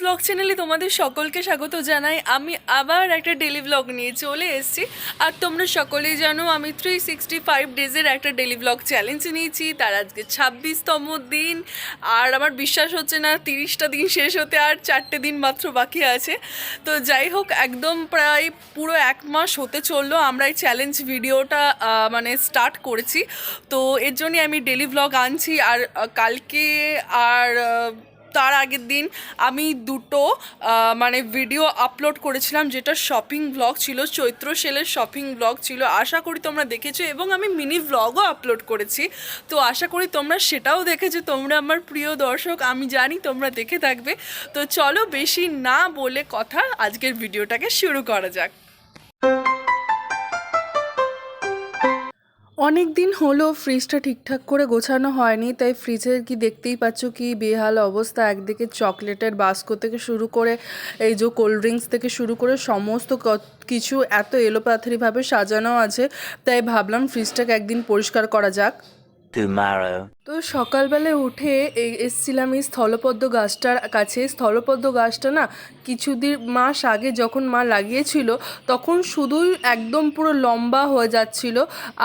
Blog চ্যানেলে তোমাদের সকলকে স্বাগত জানাই। আমি আবার একটা ডেলি ব্লগ নিয়ে চলে এসেছি। আর তোমরা সকলেই জানো, আমি থ্রি সিক্সটি ফাইভ ডেজের একটা ডেলি ব্লগ চ্যালেঞ্জ নিয়েছি। তার আজকে ছাব্বিশতম দিন। আর আমার বিশ্বাস হচ্ছে না, তিরিশটা দিন শেষ হতে আর চারটে দিন মাত্র বাকি আছে। তো যাই হোক, একদম প্রায় পুরো এক মাস হতে চলল। আমরা এই চ্যালেঞ্জ ভিডিওটা মানে স্টার্ট করেছি। তো এর জন্যই আমি ডেলি ব্লগ আনছি। আর কালকে আর তার আগের দিন আমি দুটো মানে ভিডিও আপলোড করেছিলাম, যেটা শপিং ব্লগ ছিল, চৈত্র সেলের শপিং ব্লগ ছিল। আশা করি তোমরা দেখেছ এবং আমি মিনি ব্লগও আপলোড করেছি। তো আশা করি তোমরা সেটাও দেখেছ। তোমরা আমার প্রিয় দর্শক, আমি জানি তোমরা দেখে থাকবে। তো চলো বেশি না বলে কথা, আজকের ভিডিওটাকে শুরু করা যাক। অনেক দিন হলো ফ্রিজটা ঠিকঠাক করে গোছানো হয়নি, তাই ফ্রিজের কি দেখতেই পাচ্ছ কি বেহাল অবস্থা একদিকে চকলেটের বাস্কো থেকে শুরু করে, এই যে কোল্ড ড্রিঙ্কস থেকে শুরু করে সমস্ত কিছু এত এলোপাথারিভাবে সাজানো আছে, তাই ভাবলাম ফ্রিজটাকে একদিন পরিষ্কার করা যাক. তো সকালবেলায় উঠে এসছিলাম এই স্থলপদ্ম গাছটার কাছে। স্থলপদ্ম গাছটা না কিছুদিন মাস আগে যখন মা লাগিয়েছিল, তখন শুধুই একদম পুরো লম্বা হয়ে যাচ্ছিল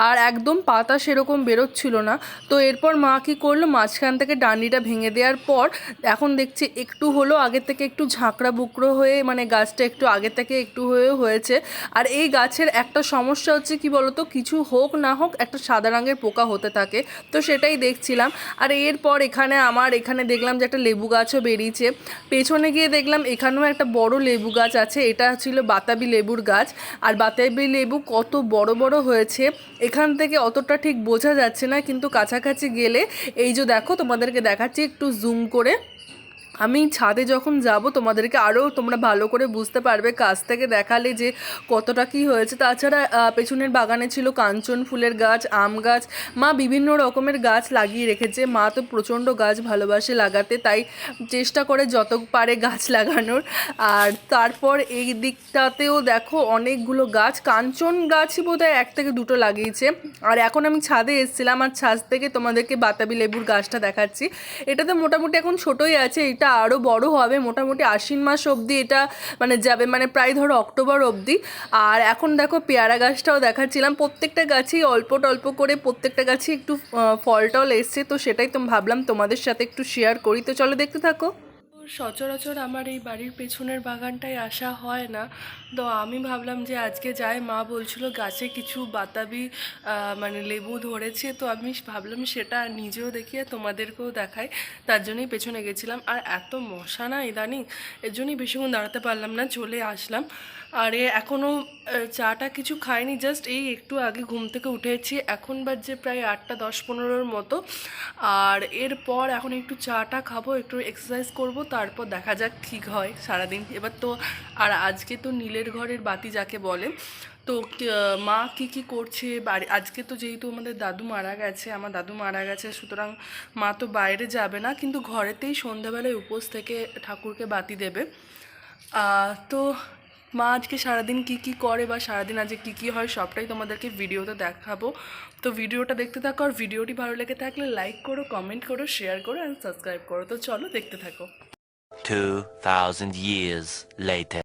আর একদম পাতা সেরকম বেরোচ্ছিল না। তো এরপর মা কী করল, মাঝখান থেকে ডান্ডিটা ভেঙে দেওয়ার পর এখন দেখছি একটু হলো আগে থেকে একটু ঝাঁকড়া বুকরো হয়ে মানে গাছটা একটু আগে থেকে একটু হয়ে হয়েছে। আর এই গাছের একটা সমস্যা হচ্ছে কি বলতো, কিছু হোক না হোক একটা সাদা রঙের পোকা হতে থাকে। তো সেটাই দেখছিলাম। আর এরপর এখানে আমার, এখানে দেখলাম যে একটা লেবু গাছও বেরিয়েছে। পেছনে গিয়ে দেখলাম এখানেও একটা বড় লেবু গাছ আছে। এটা ছিল বাতাবি লেবুর গাছ। আর বাতাবি লেবু কত বড় বড় হয়েছে, এখান থেকে অতটা ঠিক বোঝা যাচ্ছে না। কিন্তু কাছাকাছি গেলে, এই যে দেখো তোমাদেরকে দেখাচ্ছি, একটু জুম করে। আমি ছাদে যখন যাব, তোমাদেরকে আরও তোমরা ভালো করে বুঝতে পারবে, কাছ থেকে দেখালে যে কতটা কি হয়েছে। তাছাড়া পেছনের বাগানে ছিল কাঞ্চন ফুলের গাছ, আম গাছ। মা বিভিন্ন রকমের গাছ লাগিয়ে রেখেছে। মা তো প্রচণ্ড গাছ ভালোবাসে লাগাতে, তাই চেষ্টা করে যত পারে গাছ লাগানোর। আর তারপর এই দিকটাতেও দেখো অনেকগুলো গাছ। কাঞ্চন গাছই বোধহয় এক থেকে দুটো লাগিয়েছে। আর এখন আমি ছাদে এসেছিলাম, আর ছাদ থেকে তোমাদেরকে বাতাবি লেবুর গাছটা দেখাচ্ছি। এটা তো মোটামুটি এখন ছোটোই আছে, এটা আরও বড় হবে। মোটামুটি আশ্বিন মাস অবধি এটা মানে যাবে মানে প্রায় ধরো অক্টোবর অবধি। আর এখন দেখো পেয়ারা গাছটাও দেখাচ্ছিলাম। প্রত্যেকটা গাছেই অল্প টল্প করে প্রত্যেকটা গাছে একটু ফল টল এসছে। তো সেটাই তো ভাবলাম তোমাদের সাথে একটু শেয়ার করি। তো চলো দেখতে থাকো। সচরাচর আমার এই বাড়ির পেছনের বাগানটায় আসা হয় না। তো আমি ভাবলাম যে আজকে যাই, মা বলছিল গাছে কিছু বাতাবি মানে লেবু ধরেছে। তো আমি ভাবলাম সেটা নিজেও দেখি আর তোমাদেরকেও দেখাই। তার জন্যই পেছনে গেছিলাম। আর এত মশা না ইদানিং, এর জন্যই বেশিক্ষণ দাঁড়াতে পারলাম না, চলে আসলাম। আর এখনও চাটা কিছু খাইনি, জাস্ট এই একটু আগে ঘুম থেকে উঠেছি। এখন বাজে প্রায় আটটা দশ পনেরোর মতো। আর এরপর এখন একটু চাটা খাব, একটু এক্সারসাইজ করব। তারপর দেখা যাক ঠিক হয় সারাদিন। এবার তো, আর আজকে তো নীলের ঘরের বাতি যাকে বলে, তো মা কি কি করছে? বাড়ি, আজকে তো যেহেতু আমাদের দাদু মারা গেছে, আমার দাদু মারা গেছে, সুতরাং মা তো বাইরে যাবে না, কিন্তু ঘরেতেই সন্ধ্যাবেলায় উপোস থেকে ঠাকুরকে বাতি দেবে। তো, মা আজকে সারাদিন কি কি করে বা সারাদিন আজকে কি কি হয় সবটাই তোমাদেরকে ভিডিওতে দেখাবো। তো ভিডিওটা দেখতে থাকো, আর ভিডিওটি ভালো লেগে থাকলে লাইক করো কমেন্ট করো শেয়ার করো অ্যান্ড সাবস্ক্রাইব করো। তো চলো দেখতে থাকো। Two thousand years later.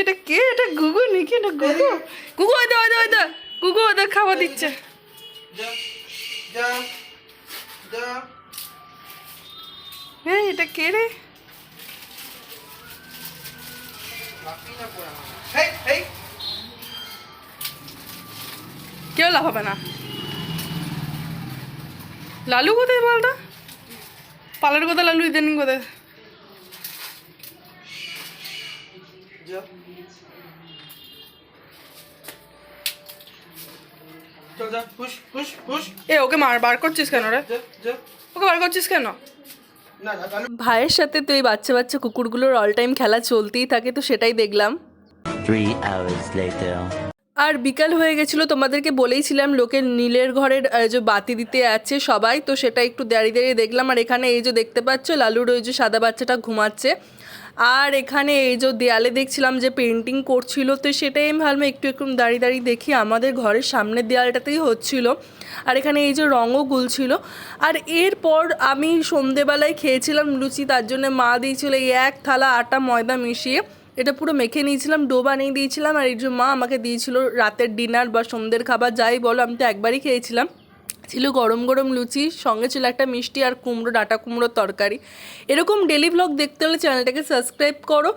এটা কে? এটা গুগু নাকি? এটা গুগু। গুগু, ওই দা ওই দা ওই দা গুগু ওদের খাবার দিচ্ছে। হ্যাঁ এটা কে রে? না কেউ লাভ হবে না। লালু কোথায় বলতো? পালের কথা লালু ইদানিং কোথায় যা। চল যা পুশ পুশ পুশ। এ ওকে মার বার করছিস কেন রে? যা যা। ওকে বার করছিস কেন? ভাইয়ের সাথে তো এই বাচ্চা বাচ্চা কুকুরগুলোর অল টাইম খেলা চলতেই থাকে তো সেটাই দেখলাম। Three hours later. আর বিকাল হয়ে গেছিল, তোমাদেরকে বলেইছিলাম লোকের নীলের ঘরের যে বাতি দিতে আছে সবাই, তো সেটা একটু দাঁড়িয়ে দাঁড়িয়ে দেখলাম। আর এখানে এই যে দেখতে পাচ্ছ, লালুর ওই যে সাদা বাচ্চাটা ঘুমাচ্ছে। আর এখানে এই যে দেয়ালে দেখছিলাম যে পেন্টিং করছিল, তো সেটাই আমি ভাবলাম একটু একটু দাঁড়িয়ে দাঁড়িয়ে দেখি, আমাদের ঘরের সামনের দেয়ালটাতেই হচ্ছিল। আর এখানে এই যে রঙও গুলছিল। আর এরপর আমি সন্ধেবেলায় খেয়েছিলাম লুচি, তার জন্য মা দিয়েছিল এই এক থালা আটা ময়দা মিশিয়ে। এটা পুরো মেখে নিয়েছিলাম, ডো বানিয়ে দিয়েছিলাম, আর এই মা আমাকে দিয়েছিল রাতের ডিনার বা সন্ধ্যের খাবার, যাই বলো, আমি তো একবারই খেয়েছিলাম। ছিল গরম গরম লুচি, সঙ্গে ছিল একটা মিষ্টি আর কুমড়ো, ডাটা কুমড়োর তরকারি। এরকম ডেলি ব্লগ দেখতে হলে চ্যানেলটাকে সাবস্ক্রাইব করো।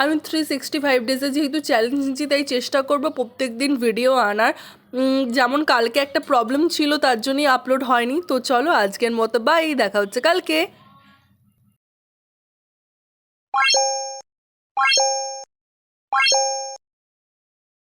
আমি থ্রি সিক্সটি ফাইভ ডেজে যেহেতু চ্যালেঞ্জ নিচ্ছি, তাই চেষ্টা করব প্রত্যেক দিন ভিডিও আনার যেমন কালকে একটা প্রবলেম ছিল, তার জন্যই আপলোড হয়নি। তো চলো, আজকের মতো বাই দেখা হচ্ছে কালকে। Thank you.